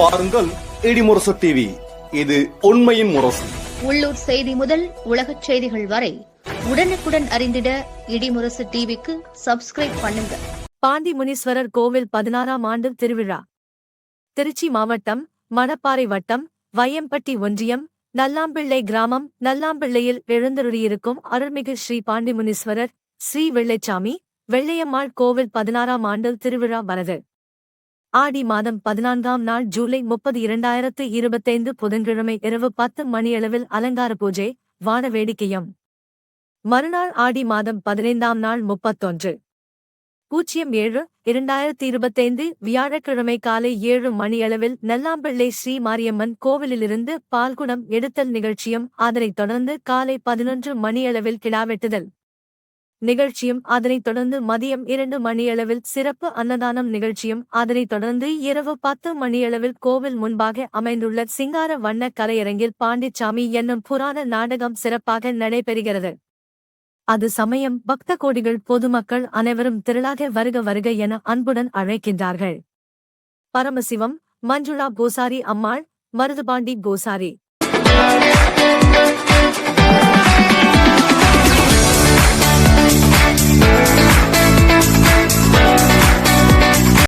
பாருங்கள் இடிமுரசு டிவி இது உண்மையின் முரசு. உள்ளூர் செய்தி முதல் உலகச் செய்திகள் வரை உடனுக்குடன் அறிந்திட இடிமுரசு டிவிக்கு சப்ஸ்கிரைப் பண்ணுங்க. பாண்டி முனீஸ்வரர் கோவில் பதினாறாம் ஆண்டு திருவிழா. திருச்சி மாவட்டம் மணப்பாறை வட்டம் வையம்பட்டி ஒன்றியம் நல்லாம்பிள்ளை கிராமம் நல்லாம்பிள்ளையில் எழுந்தருளியிருக்கும் அருள்மிகு ஸ்ரீ பாண்டிமுனீஸ்வரர் ஸ்ரீ வெள்ளைச்சாமி வெள்ளையம்மாள் கோவில் பதினாறாம் ஆண்டு திருவிழா வரது. ஆடி மாதம் பதினான்காம் நாள் ஜூலை முப்பது இரண்டாயிரத்து இருபத்தைந்து புதன்கிழமை இரவு பத்து மணியளவில் அலங்கார பூஜை வான வேடிக்கையும். மறுநாள் ஆடி மாதம் பதினைந்தாம் நாள் முப்பத்தொன்று. பூஜ்ஜியம் ஏழு இரண்டாயிரத்தி இருபத்தைந்து வியாழக்கிழமை காலை ஏழு மணியளவில் நெல்லாம்பிள்ளை ஸ்ரீ மாரியம்மன் கோவிலிலிருந்து பால்குடம் எடுத்தல் நிகழ்ச்சியும் அதனைத் தொடர்ந்து காலை பதினொன்று மணியளவில் கிடாவெட்டுதல் நிகழ்ச்சியும் அதனைத் தொடர்ந்து மதியம் இரண்டு மணியளவில் சிறப்பு அன்னதானம் நிகழ்ச்சியும் அதனைத் தொடர்ந்து இரவு பத்து மணியளவில் கோவில் முன்பாக அமைந்துள்ள சிங்கார வண்ண கலையரங்கில் பாண்டிச்சாமி என்னும் புராண நாடகம் சிறப்பாக நடைபெறுகிறது. அது சமயம் பக்த கோடிகள் பொதுமக்கள் அனைவரும் திரளாக வருக வருக என அன்புடன் அழைக்கின்றார்கள். பரமசிவம் மஞ்சுளா கோசாரி அம்மாள் மருதுபாண்டி கோசாரி.